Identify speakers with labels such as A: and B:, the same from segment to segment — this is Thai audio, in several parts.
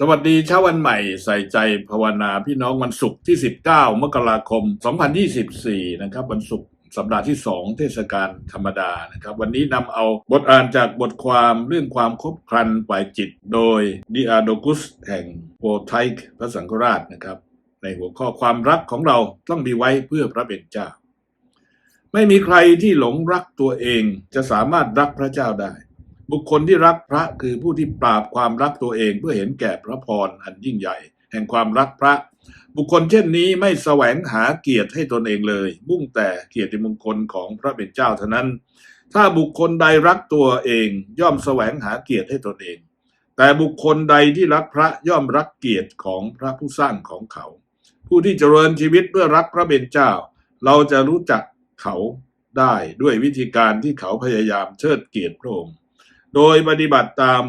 A: สวัสดีเช้าวันใหม่ใส่ใจภาวนาพี่น้องวันศุกร์ที่ 19 มกราคม 2024 นะครับวันศุกร์สัปดาห์ที่ 2 เทศกาลธรรมดานะครับ วันนี้นำเอาบทอ่านจากบทความเรื่องความคบครันฝ่ายจิต โดยดิอาโดกุสแห่งโปไทค์พระสังฆราชนะครับ ในหัวข้อความรักของเราต้องมีไว้เพื่อพระเป็นเจ้า ไม่มีใครที่หลงรักตัวเองจะสามารถรักพระเจ้าได้ บุคคลที่รักพระคือผู้ที่ปราบความรักตัวเองเพื่อเห็นแก่พระพรอันยิ่งใหญ่ แห่งความรักพระ บุคคลเช่นนี้ไม่แสวงหาเกียรติให้ตนเองเลย มุ่งแต่เกียรติมงคลของพระเป็นเจ้าเท่านั้น ถ้าบุคคลใดรักตัวเองย่อมแสวงหาเกียรติให้ตนเอง แต่บุคคลใดที่รักพระย่อมรักเกียรติของพระผู้สร้างของเขา ผู้ที่เจริญชีวิตเพื่อรักพระเป็นเจ้า เราจะรู้จักเขาได้ด้วยวิธีการที่เขาพยายามเชิดเกียรติพระองค์ โดยปฏิบัติตาม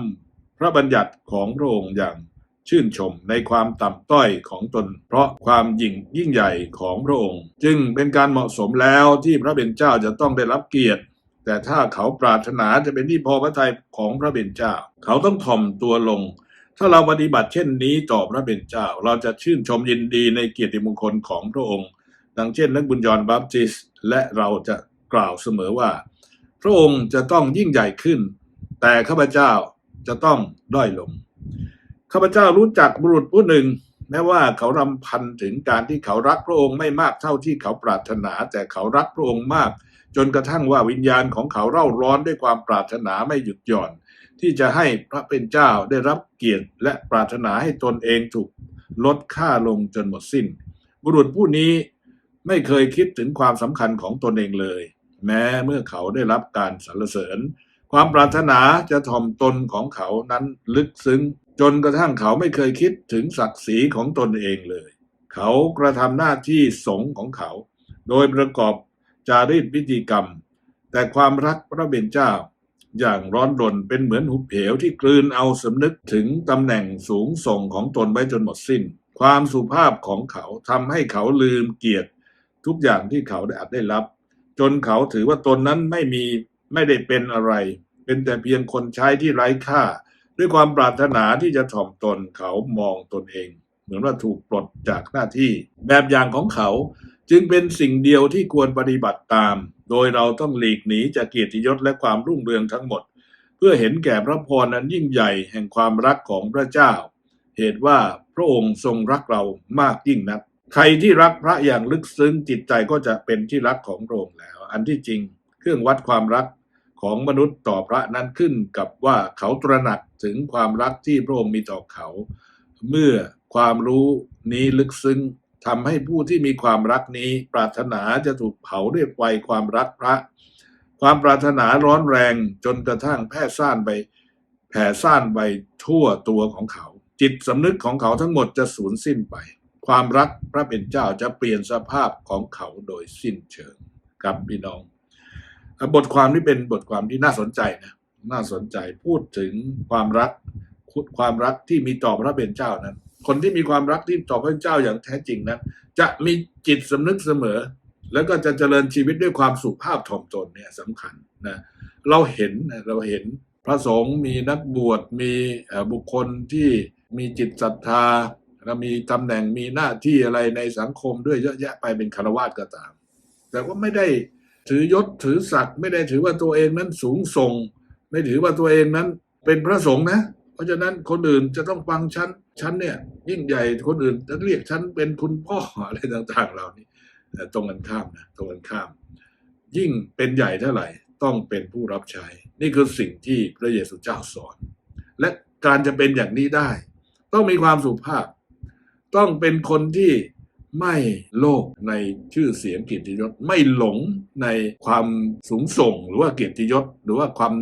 A: พระบัญญัติของพระองค์อย่างชื่นชมในความต่ำต้อยของตน เพราะความยิ่งยิ่งใหญ่ของพระองค์ จึงเป็นการเหมาะสมแล้วที่พระเป็นเจ้าจะต้องได้รับเกียรติ แต่ถ้าเขาปรารถนาจะเป็นที่พอพระทัยของพระเป็นเจ้า เขาต้องถ่อมตัวลง ถ้าเราปฏิบัติเช่นนี้ต่อพระเป็นเจ้า เราจะชื่นชมยินดีในเกียรติมงคลของพระองค์ ดังเช่นนักบุญยอนบัพติสและเราจะกล่าวเสมอว่า พระองค์จะต้องยิ่งใหญ่ขึ้น แต่ข้าพเจ้าจะต้องด้อยลง ข้าพเจ้ารู้จักบุรุษผู้หนึ่ง แม้ว่าเขารำพันถึงการที่เขารักพระองค์ไม่มากเท่าที่เขาปรารถนา แต่เขารักพระองค์มาก จนกระทั่งว่าวิญญาณของเขาเร่าร้อนด้วยความปรารถนาไม่หยุดหย่อน ที่จะให้พระเป็นเจ้าได้รับเกียรติและปรารถนาให้ตนเองถูกลดค่าลงจนหมดสิ้น บุรุษผู้นี้ไม่เคยคิดถึงความสำคัญของตนเองเลย แม้เมื่อเขาได้รับการสรรเสริญ ความปรารถนาจะถ่อมตนของเขานั้นลึกซึ้ง จนกระทั่งเขาไม่เคยคิดถึงศักดิ์ศรีของตนเองเลย เขากระทำหน้าที่สงของเขา โดยประกอบจารีตพิธีกรรม แต่ความรักพระเบญเจ้า อย่างร้อนรนเป็นเหมือนหุบเหวที่กลืนเอาสำนึกถึงตำแหน่งสูงส่งของตนไว้จนหมดสิ้น ความสุภาพของเขาทำให้เขาลืมเกียรติ ทุกอย่างที่เขาได้อาจได้รับ จนเขาถือว่าตนนั้นไม่มี ไม่ได้เป็นอะไร เป็นแต่เพียงคนใช้ที่ไร้ค่า ด้วยความปรารถนาที่จะถ่อมตนเขามองตนเอง เหมือนว่าถูกปลดจากหน้าที่ แบบอย่างของเขาจึงเป็นสิ่งเดียวที่ควรปฏิบัติตาม โดยเราต้องหลีกหนีจากเกียรติยศและความรุ่งเรืองทั้งหมด เพื่อเห็นแก่พระพรอันยิ่งใหญ่แห่งความรักของพระเจ้า เหตุว่าพระองค์ทรงรักเรามากยิ่งนัก ใครที่รักพระอย่างลึกซึ้งจิตใจก็จะเป็นที่รักของพระองค์แล้ว อันที่จริง เครื่องวัดความรักของมนุษย์ต่อพระนั้นขึ้นกับว่าเขาตระหนักถึงความรักที่พระองค์มีต่อเขา เมื่อความรู้นี้ลึกซึ้งทำให้ผู้ที่มีความรักนี้ ปรารถนาจะถูกเผาด้วยไฟความรักพระ ความปรารถนาร้อนแรงจนกระทั่งแพร่ซ่านไป แผ่ซ่านไปทั่วตัวของเขา จิตสำนึกของเขาทั้งหมดจะสูญสิ้นไป ความรักพระเป็นเจ้าจะเปลี่ยนสภาพของเขาโดยสิ้นเชิงครับพี่น้อง บทความนี้เป็นบทความที่น่าสนใจนะน่าสนใจพูดถึงความรักความรักที่มีต่อพระเป็นเจ้านั้น คนที่มีความรักที่ต่อพระเจ้าอย่างแท้จริงนั้น จะมีจิตสำนึกเสมอ แล้วก็จะเจริญชีวิตด้วยความสุภาพถ่อมตนเนี่ยสำคัญนะเราเห็นนะเราเห็นพระสงฆ์มีนักบวชมีบุคคลที่มีจิตศรัทธาและมีตำแหน่งมีหน้าที่อะไรในสังคมด้วยเยอะแยะไปเป็นคารวาสก็ตาม แต่ว่าไม่ได้ ถือยศถือศักดิ์ไม่ได้ถือว่าตัวเองนั้นสูงส่ง ไม่ถือว่าตัวเองนั้นเป็นพระสงฆ์นะ เพราะฉะนั้นคนอื่นจะต้องฟังฉันฉันเนี่ยยิ่งใหญ่คนอื่นจะเรียกฉันเป็นคุณพ่ออะไรต่างๆเหล่านี่ตรงกันข้ามนะตรงกันข้าม ยิ่งเป็นใหญ่เท่าไหร่ต้องเป็นผู้รับใช้ นี่คือสิ่งที่พระเยซูเจ้าสอน และการจะเป็นอย่างนี้ได้ ต้องมีความสุภาพ ต้องเป็นคนที่ ไม่โลภในชื่อเสียงเกียรติยศไม่หลงในความสูงส่งหรือว่าเกียรติยศ หรือว่าความ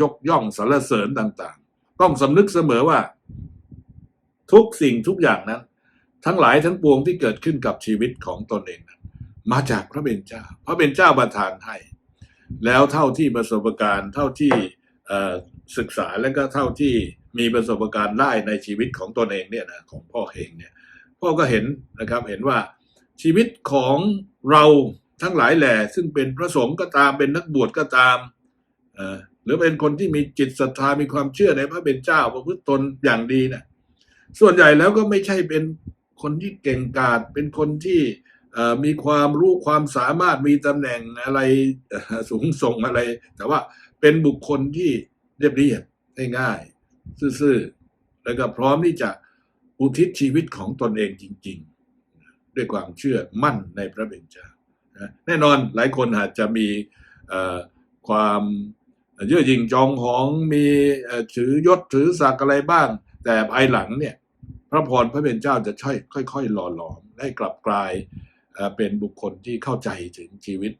A: ยกย่องสรรเสริญต่าง ๆ ต้องสำนึกเสมอว่า ทุกสิ่งทุกอย่างนั้น ทั้งหลายทั้งปวงที่เกิดขึ้นกับชีวิตของตนเองนั้นมาจากพระเบญเจ้า พระเบญเจ้าประทานให้ แล้วเท่าที่ประสบการณ์ เท่าที่ศึกษาและก็เท่าที่มีประสบการณ์ได้ในชีวิตของตนเองเนี่ยนะของพ่อเองเนี่ย พ่อก็เห็นนะครับเห็นว่าชีวิตของเราทั้งหลายแหล่ซึ่งเป็นพระสงฆ์ก็ตามเป็นนักบวชก็ตามหรือเป็นคนที่มีจิตศรัทธามีความเชื่อในพระเป็นเจ้าประพฤติตนอย่างดีนะส่วนใหญ่แล้วก็ไม่ใช่เป็นคนที่เก่งกาจเป็นคนที่มีความรู้ความสามารถมีตำแหน่งอะไรสูงส่งอะไร แต่ว่าเป็นบุคคลที่เรียบเรียบง่ายๆซื่อๆแล้วก็พร้อมที่จะ อุทิศชีวิตของตนเองจริง ๆ ด้วยความเชื่อมั่นในพระเป็นเจ้าแน่นอนหลายคนอาจจะมีความเยื่อหยิ่งจองหองมีถือยศถือศักดิ์อะไรบ้าง แต่ภายหลังเนี่ยพระพรพระเป็นเจ้าจะช่อยค่อยๆหล่อหลอมให้กลับกลายเป็นบุคคลที่เข้าใจถึงชีวิต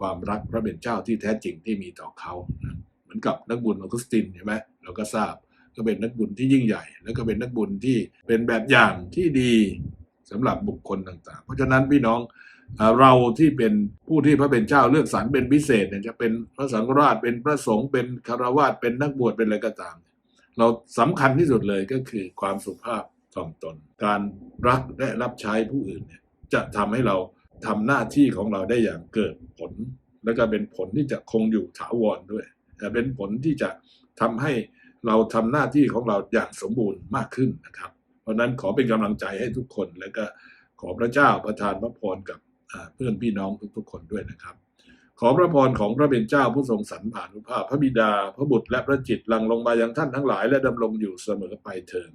A: ความรักพระเป็นเจ้าที่แท้จริงที่มีต่อเขา เหมือนกับนักบุญออกุสตินใช่ไหมเราก็ทราบ ก็เป็นนักบุญที่ยิ่งใหญ่ แล้วก็เป็นนักบุญที่เป็นแบบอย่างที่ดีสำหรับบุคคลต่างๆ เพราะฉะนั้นพี่น้องเราที่เป็นผู้ที่พระเป็นเจ้าเลือกสรรเป็นพิเศษเนี่ยจะเป็นพระสังฆราชเป็นพระสงฆ์เป็นคารวาสเป็นนักบวชเป็นอะไรก็ตาม เราสำคัญที่สุดเลยก็คือความสุภาพถ่อมตน การรักและรับใช้ผู้อื่นเนี่ยจะทำให้เราทำหน้าที่ของเราได้อย่างเกิดผล และก็เป็นผลที่จะคงอยู่ถาวรด้วยแต่เป็นผลที่จะทำให้ เราทำหน้าที่ของเราอย่างสมบูรณ์มากขึ้นนะครับ เพราะนั้นขอเป็นกำลังใจให้ทุกคนและก็ขอพระเจ้าประทานพระพรกับเพื่อนพี่น้องทุกๆคนด้วยนะครับ ขอพระพรของพระเป็นเจ้าผู้ทรงสรรผ่านุภาพ พระบิดา พระบุตรและพระจิตหลังลงมายังท่านทั้งหลาย และดำรงอยู่เสมอไปเถิด